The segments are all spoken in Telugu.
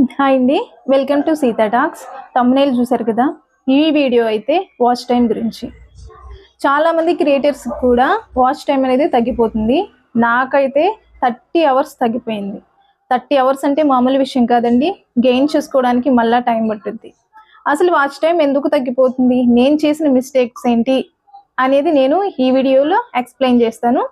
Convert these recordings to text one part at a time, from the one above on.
హాయ్ అండి. Welcome to Sita talks. Thumbnail చూసారు కదా? ఈ వీడియో అయితే వాచ్ టైం గురించి. చాలా మంది క్రియేటర్స్ కూడా వాచ్ టైం అనేది తగ్గిపోతుంది. నాకైతే థర్టీ అవర్స్ తగ్గిపోయింది. థర్టీ అవర్స్ అంటే మామూలు విషయం కాదండి. గెయిన్ చేసుకోవడానికి మళ్ళీ టైం పట్టుద్ది. అసలు వాచ్ టైం ఎందుకు తగ్గిపోతుంది? నేను చేసిన మిస్టేక్స్ ఏంటి? అనేది నేను ఈ వీడియోలో ఎక్స్ప్లెయిన్ చేస్తాను.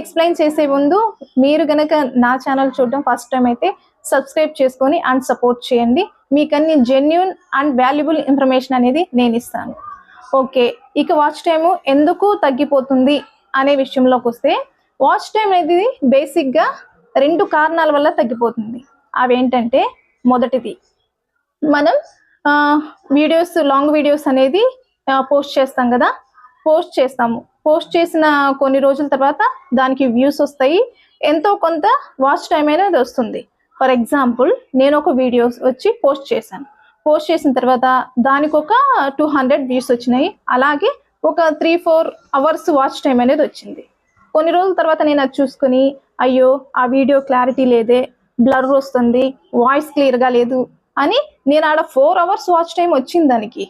ఎక్స్ప్లెయిన్ చేసే ముందు మీరు గనక నా ఛానల్ చూడడం ఫస్ట్ టైం అయితే సబ్స్క్రైబ్ చేసుకొని అండ్ సపోర్ట్ చేయండి. మీకు అన్ని జెన్యున్ అండ్ వాల్యుబుల్ ఇన్ఫర్మేషన్ అనేది నేను ఇస్తాను. ఓకే ఇక వాచ్ టైము ఎందుకు తగ్గిపోతుంది అనే విషయంలోకి వస్తే వాచ్ టైం అనేది బేసిక్గా రెండు కారణాల వల్ల తగ్గిపోతుంది. అవేంటంటే మొదటిది మనం వీడియోస్ లాంగ్ వీడియోస్ అనేది పోస్ట్ చేస్తాం కదా పోస్ట్ చేస్తాము. పోస్ట్ చేసిన కొన్ని రోజుల తర్వాత దానికి వ్యూస్ వస్తాయి. ఎంతో కొంత వాచ్ టైం అనేది వస్తుంది. ఫర్ ఎగ్జాంపుల్ నేను ఒక వీడియోస్ వచ్చి పోస్ట్ చేశాను. పోస్ట్ చేసిన తర్వాత దానికి ఒక టూ హండ్రెడ్ వ్యూస్ వచ్చినాయి. అలాగే ఒక three four hours watch time అనేది వచ్చింది. కొన్ని రోజుల తర్వాత నేను అది చూసుకొని అయ్యో ఆ వీడియో క్లారిటీ లేదే బ్లర్ వస్తుంది వాయిస్ క్లియర్గా లేదు అని నేను ఆడ ఫోర్ అవర్స్ వాచ్ టైం వచ్చింది దానికి.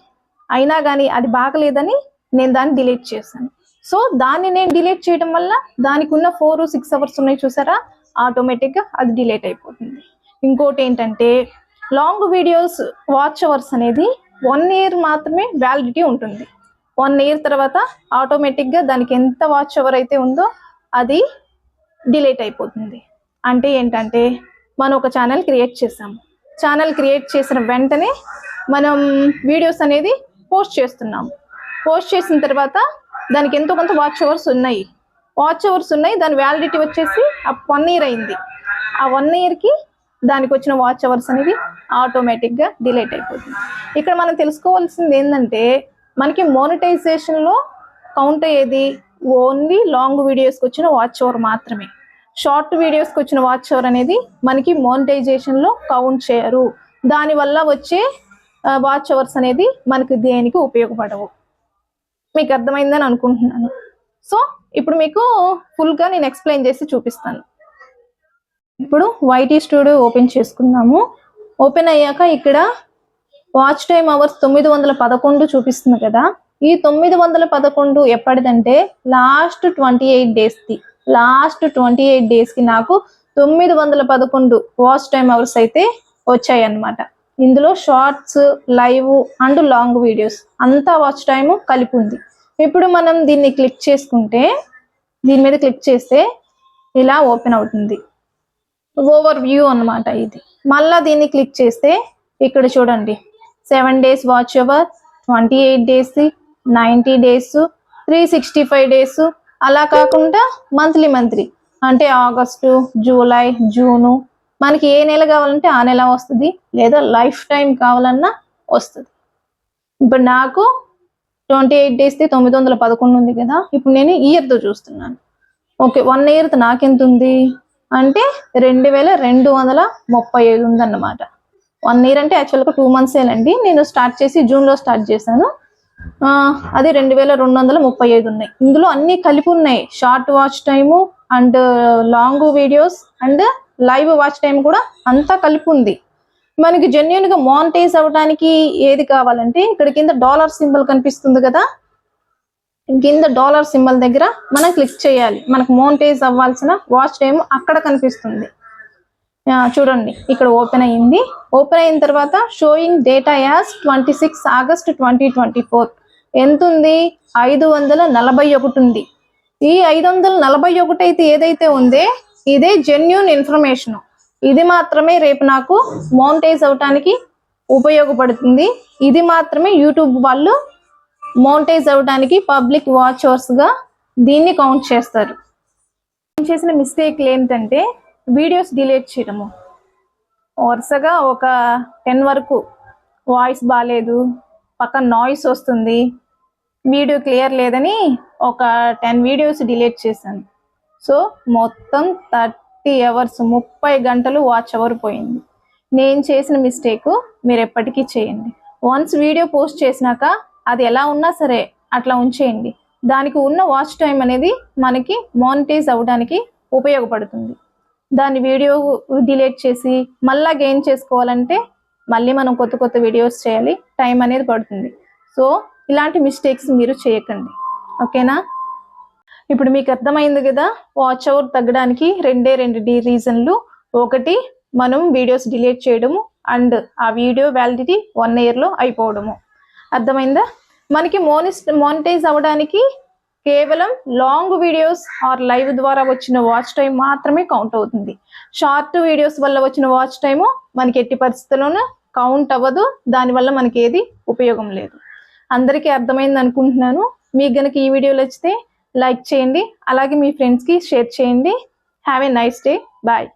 అయినా కానీ అది బాగలేదని నేను దాన్ని డిలీట్ చేశాను. సో దాన్ని నేను డిలీట్ చేయడం వల్ల దానికి ఉన్న ఫోర్ సిక్స్ అవర్స్ ఉన్నాయి చూసారా? ఆటోమేటిక్గా అది డిలీట్ అయిపోతుంది. ఇంకోటి ఏంటంటే లాంగ్ వీడియోస్ వాచ్ అవర్స్ అనేది వన్ ఇయర్ మాత్రమే వ్యాలిడిటీ ఉంటుంది. వన్ ఇయర్ తర్వాత ఆటోమేటిక్గా దానికి ఎంత వాచ్ అవర్ అయితే ఉందో అది డిలీట్ అయిపోతుంది. అంటే ఏంటంటే మనం ఒక ఛానల్ క్రియేట్ చేసాము ఛానల్ క్రియేట్ చేసిన వెంటనే మనం వీడియోస్ అనేది పోస్ట్ చేస్తున్నాము పోస్ట్ చేసిన తర్వాత దానికి ఎంతో కొంత వాచ్ అవర్స్ ఉన్నాయి. వాచ్ అవర్స్ ఉన్నాయి. దాని వ్యాలిడిటీ వచ్చేసి వన్ ఇయర్ అయింది. ఆ వన్ ఇయర్కి దానికి వచ్చిన వాచ్ అవర్స్ అనేది ఆటోమేటిక్గా డిలేట్ అయిపోతుంది. ఇక్కడ మనం తెలుసుకోవాల్సింది ఏంటంటే మనకి మోనిటైజేషన్లో కౌంట్ అయ్యేది ఓన్లీ లాంగ్ వీడియోస్కి వచ్చిన వాచ్ అవర్ మాత్రమే. షార్ట్ వీడియోస్కి వచ్చిన వాచ్ అవర్ అనేది మనకి మోనిటైజేషన్లో కౌంట్ చేయరు. దానివల్ల వచ్చే వాచ్ అవర్స్ అనేది మనకి దేనికి ఉపయోగపడవు. మీకు అర్థమైందని అనుకుంటున్నాను. సో ఇప్పుడు మీకు ఫుల్గా నేను ఎక్స్ప్లెయిన్ చేసి చూపిస్తాను. ఇప్పుడు వైటీ స్టూడియో ఓపెన్ చేసుకుందాము. ఓపెన్ అయ్యాక ఇక్కడ వాచ్ టైం అవర్స్ తొమ్మిది వందల పదకొండు చూపిస్తుంది కదా. ఈ తొమ్మిది వందల పదకొండు ఎప్పటిదంటే లాస్ట్ ట్వంటీ ఎయిట్ డేస్ది లాస్ట్ ట్వంటీ ఎయిట్ డేస్కి నాకు తొమ్మిది వందల పదకొండు వాచ్ టైం అవర్స్ అయితే వచ్చాయి అన్నమాట ఇందులో shorts live and long videos అంతా వాచ్ టైం కలిపి ఉంది. ఇప్పుడు మనం దీన్ని క్లిక్ చేసుకుంటే దీని మీద క్లిక్ చేస్తే ఇలా ఓపెన్ అవుతుంది. ఓవర్ వ్యూ అనమాట ఇది. మళ్ళా దీన్ని క్లిక్ చేస్తే ఇక్కడ చూడండి. Seven days watch hour twenty eight days ninety days three sixty five days. అలా కాకుండా మంత్లీ మంత్లీ. అంటే ఆగస్టు జూలై జూను మనకి ఏ నెల కావాలంటే ఆ నెల వస్తుంది లేదా లైఫ్ టైం కావాలన్నా వస్తుంది. ఇప్పుడు నాకు ట్వంటీ ఎయిట్ డేస్ది తొమ్మిది వందల పదకొండు ఉంది కదా ఇప్పుడు నేను ఇయర్తో చూస్తున్నాను. ఓకే వన్ ఇయర్తో నాకెంత ఉంది? అంటే రెండు వేల రెండు వందల ముప్పై ఐదు ఉందన్నమాట. వన్ ఇయర్ అంటే యాక్చువల్గా టూ మంత్సేనండి నేను స్టార్ట్ చేసి జూన్లో స్టార్ట్ చేశాను. అది రెండు వేల రెండు వందల ముప్పై ఐదు ఉన్నాయి. ఇందులో అన్ని కలిపి ఉన్నాయి. Short watch time and long videos and live watch time కూడా అంతా కలిపి ఉంది. మనకి జెన్యున్గా మానిటైజ్ అవ్వడానికి ఏది కావాలంటే ఇక్కడ కింద డాలర్ సింబల్ కనిపిస్తుంది కదా? కింద డాలర్ సింబల్ దగ్గర మనం క్లిక్ చేయాలి. మనకు మోనిటైజ్ అవ్వాల్సిన వాచ్ టైం అక్కడ కనిపిస్తుంది. ఆ, చూడండి ఇక్కడ ఓపెన్ అయ్యింది ఓపెన్ అయిన తర్వాత showing data as twenty six August twenty twenty four ఎంత ఉంది? ఐదు వందల నలభై ఒకటి ఉంది. ఈ ఐదు వందల నలభై ఒకటి అయితే ఏదైతే ఉందే ఇదే జెన్యున్ ఇన్ఫర్మేషన్ ఇది మాత్రమే రేపు నాకు మౌంటైజ్ అవటానికి ఉపయోగపడుతుంది. ఇది మాత్రమే యూట్యూబ్ వాళ్ళు మౌంటైజ్ అవడానికి పబ్లిక్ వాచర్స్గా దీన్ని కౌంట్ చేస్తారు. నేను చేసిన మిస్టేక్లు ఏంటంటే వీడియోస్ డిలీట్ చేయడము. వరుసగా ఒక టెన్ వరకు వాయిస్ బాగాలేదు పక్కన నాయిస్ వస్తుంది వీడియో క్లియర్ లేదని ఒక టెన్ వీడియోస్ డిలీట్ చేశాను. సో మొత్తం థర్టీ అవర్స్ ముప్పై గంటలు వాచ్ అవర్ పోయింది. నేను చేసిన మిస్టేక్ మీరు ఎప్పటికీ చేయండి. వన్స్ వీడియో పోస్ట్ చేసినాక అది ఎలా ఉన్నా సరే అట్లా ఉంచేయండి. దానికి ఉన్న వాచ్ టైం అనేది మనకి మానిటైజ్ అవ్వడానికి ఉపయోగపడుతుంది. దాని వీడియో డిలీట్ చేసి మళ్ళా గెయిన్ చేసుకోవాలంటే మళ్ళీ మనం కొత్త కొత్త వీడియోస్ చేయాలి. టైం అనేది పడుతుంది. సో ఇలాంటి మిస్టేక్స్ మీరు చేయకండి. ఓకేనా? ఇప్పుడు మీకు అర్థమైంది కదా వాచ్ అవర్ తగ్గడానికి రెండే రెండు డి రీజన్లు ఒకటి మనం వీడియోస్ డిలీట్ చేయడము అండ్ ఆ వీడియో వ్యాలిడిటీ వన్ ఇయర్లో అయిపోవడము. అర్థమైందా? మనకి మోనిస్ మోనిటైజ్ అవ్వడానికి కేవలం లాంగ్ వీడియోస్ ఆర్ లైవ్ ద్వారా వచ్చిన వాచ్ టైం మాత్రమే కౌంట్ అవుతుంది. షార్ట్ వీడియోస్ వల్ల వచ్చిన వాచ్ టైము మనకి ఎట్టి పరిస్థితుల్లోనూ కౌంట్ అవ్వదు. దానివల్ల మనకి ఏది ఉపయోగం లేదు. అందరికీ అర్థమైంది అనుకుంటున్నాను. మీకు గనక ఈ వీడియో నచ్చితే లైక్ చేయండి. అలాగే మీ ఫ్రెండ్స్కి షేర్ చేయండి. Have a nice day. Bye.